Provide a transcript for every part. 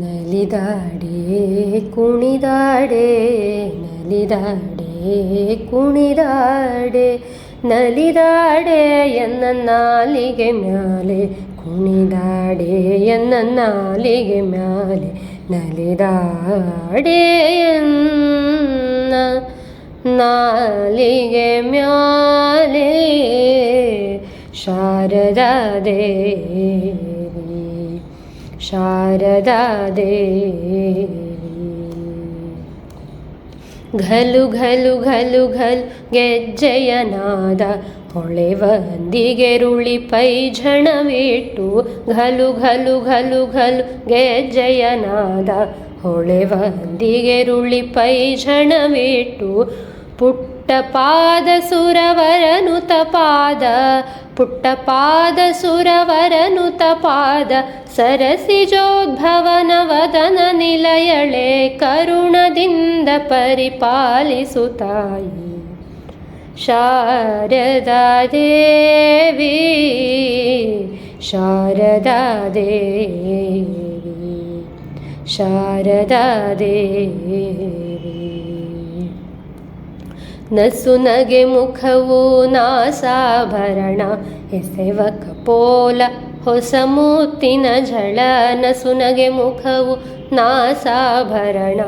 നലിതാടേ കുണിതാടേ നലിതാടേ കുണിതാടേ നലിതാടേ എന്ന നാലിക മേലെ കുണിതാടേ എന്ന നാലിക മേലെ നലിതാടേ എന്ന നാലിക മാലേ ശാരദാദേ शारदादेवी ಘಲು ಘಲು ಘಲು ಘಲು ಗೆಜ್ಜೆಯನಾದ ಹೊಳೆವಂದಿಗೆರುಳಿ ಪೈಜಣವಿಟ್ಟು ಘಲು ಘಲು ಘಲು ಘಲು ಗೆಜ್ಜೆಯನಾದ ಹೊಳೆವಂದಿಗೆರುಳಿ ಪೈಜಣವಿಟ್ಟು ಪುಟ್ಟ पुट्टपादसुरवरनुतपाद पुट्टपादसुरवरनुतपाद सरसिजोद्भवनवदन निलयले करुणदिन्द परिपालिसुतायि शारदादेवी शारदा देवी शारदा देवी शारदा देवी ನಸುನಗೆ ಮುಖವು ನಾಸಾಭರಣ ಎಸೆವ ಕಪೋಲ ಹೊಸ ಮೂತಿನ ಝಳ ನಸುನಗೆ ಮುಖವು ನಾಸಾಭರಣ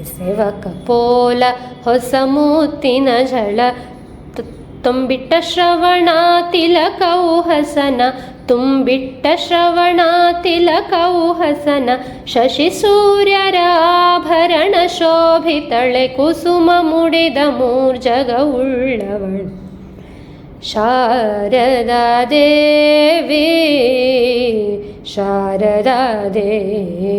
ಎಸೆವ ಕಪೋಲ ಹೊಸ ಮೂತಿನ ಝಳ तुम्बिट श्रवण तिलकौहसन तम्बिट श्रवणतिल कौहसन शशि सूर्यराभरणशोभिे कुसुममुडिदमूर्जगव शारदा देवी शारदा देवी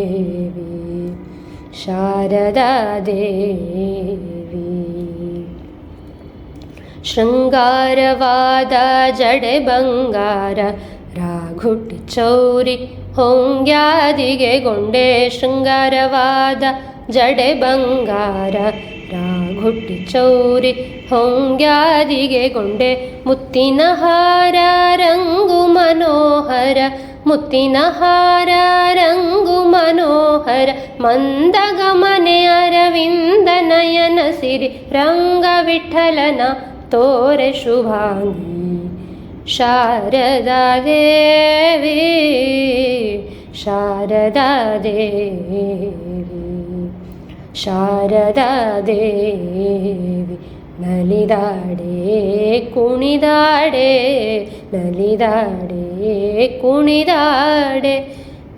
शारदा देवी ಶೃಂಗಾರವಾದ ಜಡೆ ಬಂಗಾರ ರಾಘುಟ್ ಚೌರಿ ಹೊಂಗ್ಯಾದಿಗೆ ಗೊಂಡೆ ಶೃಂಗಾರವಾದ ಜಡೆ ಬಂಗಾರ ರಾಘುಟ್ಟಿ ಚೌರಿ ಹೊಂಗ್ಯಾದಿಗೆ ಗೊಂಡೆ ಮುತ್ತಿನ ಹಾರ ರಂಗು ಮನೋಹರ ಮುತ್ತಿನ ಹಾರ ರಂಗು ಮನೋಹರ ಮಂದಗಮನೆ ಅರವಿಂದ ನಯನ ಸಿರಿ ರಂಗ ವಿಠಲನ തോരശുഭാംഗി ശാരദാദേവി ശാരദാദേവി ശാരദാദേവി ನಲಿದಾಡೆ ಕುಣಿದಾಡೆ ನಲಿದಾಡೆ ಕುಣಿದಾಡೆ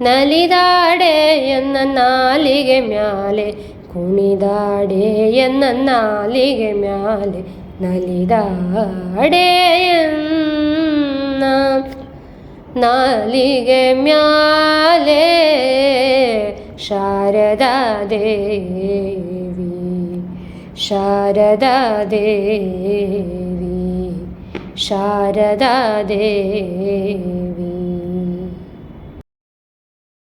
ನಲಿದಾಡೆ ಎನ್ನ ನಾಲಿಗೆ ಮ್ಯಾಲೆ ಕುಣಿದಾಡೆ ಎನ್ನ ನಾಲಿಗೆ ಮ್ಯಾಲೆ നലിതാടേയെന്ന നാലികമ്യാലേ ശാരദാദേവി ശാരദാദേവി ശാരദാദേവി